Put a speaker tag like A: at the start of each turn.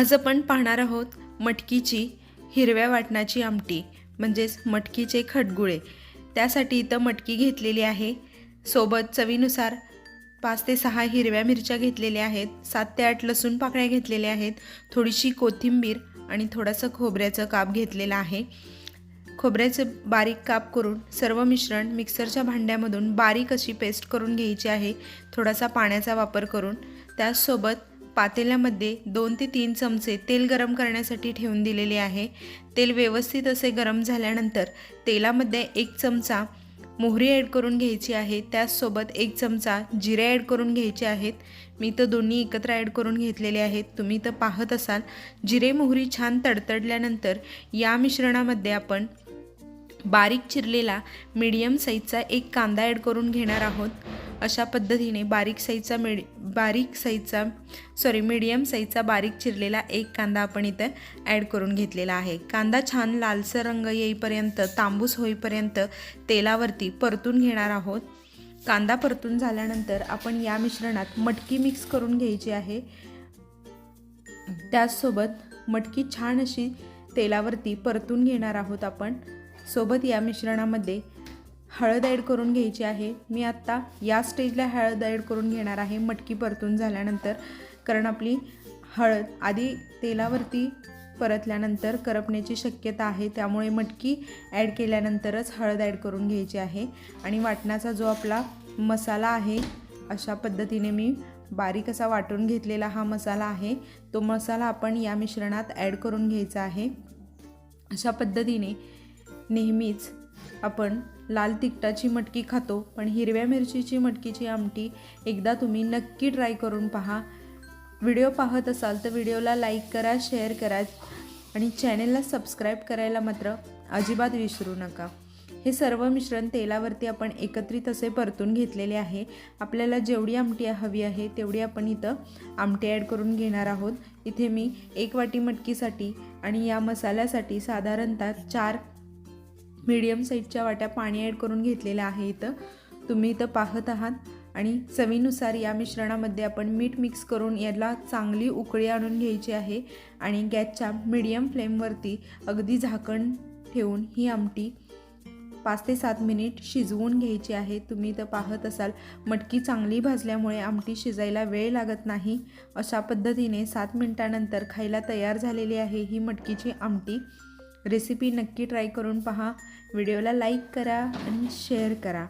A: आज आपण पाहणार आहोत मटकीची हिरव्या वाटणाची आमटी म्हणजेच मटकीचे खटगुळे. त्यासाठी इथं मटकी घेतलेली आहे. सोबत चवीनुसार पाच ते सहा हिरव्या मिरच्या घेतलेल्या आहेत. सात ते आठ लसूण पाकळ्या घेतलेल्या आहेत. थोडीशी कोथिंबीर आणि थोडंसं खोबऱ्याचं काप घेतलेलं आहे. खोबऱ्याचे बारीक काप करून सर्व मिश्रण मिक्सरच्या भांड्यामधून बारीक अशी पेस्ट करून घ्यायची आहे. थोडासा पाण्याचा वापर करून. त्याचसोबत पातेल्यामध्ये दोन ते तीन चमचे तेल गरम करण्यासाठी ठेवून दिलेले आहे. तेल व्यवस्थित असे गरम झाल्यानंतर तेलामध्ये एक चमचा मोहरी ॲड करून घ्यायची आहे. त्याचसोबत एक चमचा जिरे ॲड करून घ्यायचे आहेत. मी तर दोन्ही एकत्र ॲड करून घेतलेले आहेत. तुम्ही तर पाहत असाल. जिरे मोहरी छान तडतडल्यानंतर या मिश्रणामध्ये आपण बारीक चिरलेला मीडियम साईजचा एक कांदा ॲड करून घेणार आहोत. अशा पद्धतीने बारीक साईजचा मिड बारीक साईजचा सॉरी मीडियम साईजचा बारीक चिरलेला एक कांदा आपण इथं ॲड करून घेतलेला आहे. कांदा छान लालसर रंग येईपर्यंत तांबूस होईपर्यंत तेलावरती परतून घेणार आहोत. कांदा परतून झाल्यानंतर आपण या मिश्रणात मटकी मिक्स करून घ्यायची आहे. त्याचसोबत मटकी छान अशी तेलावरती परतून घेणार आहोत आपण. सोबत या मिश्रणामध्ये हळद ॲड करून घ्यायची आहे. मी आत्ता या स्टेजला हळद ॲड करून घेणार आहे. मटकी परतून झाल्यानंतर कारण आपली हळद आधी तेलावरती परतल्यानंतर करपण्याची शक्यता आहे. त्यामुळे मटकी ॲड केल्यानंतरच हळद ॲड करून घ्यायची आहे. आणि वाटणाचा जो आपला मसाला आहे अशा पद्धतीने मी बारीक असा वाटून घेतलेला हा मसाला आहे. तो मसाला आपण या मिश्रणात ॲड करून घ्यायचा आहे. अशा पद्धतीने नेहमीच आपण लाल तिखटाची मटकी खातो पण हिरव्या मिरचीची मटकीची आमटी एकदा तुम्ही नक्की ट्राय करून पहा. व्हिडिओ पाहत असाल तर व्हिडिओला लाईक करा शेअर करा आणि चॅनेलला सबस्क्राईब करायला मात्र अजिबात विसरू नका. हे सर्व मिश्रण तेलावरती आपण एकत्रित असे परतून घेतलेले आहे. आपल्याला जेवढी आमटी हवी आहे तेवढी आपण इथं आमटी ॲड करून घेणार आहोत. इथे मी एक वाटी मटकीसाठी आणि या मसाल्यासाठी साधारणतः चार मीडियम साईजच्या वाट्या पाणी ॲड करून घेतलेलं आहे इथं. तुम्ही इथं पाहत आहात. आणि चवीनुसार या मिश्रणामध्ये आपण मीठ मिक्स करून याला चांगली उकळी आणून घ्यायची आहे. आणि गॅसच्या मीडियम फ्लेमवरती अगदी झाकण ठेवून ही आमटी पाच ते सात मिनिट शिजवून घ्यायची आहे. तुम्ही तर पाहत असाल मटकी चांगली भाजल्यामुळे आमटी शिजायला वेळ लागत नाही. अशा पद्धतीने सात मिनिटानंतर खायला तयार झालेली आहे ही मटकीची आमटी. रेसिपी नक्की ट्राय करून पहा. व्हिडिओला लाईक करा आणि शेअर करा.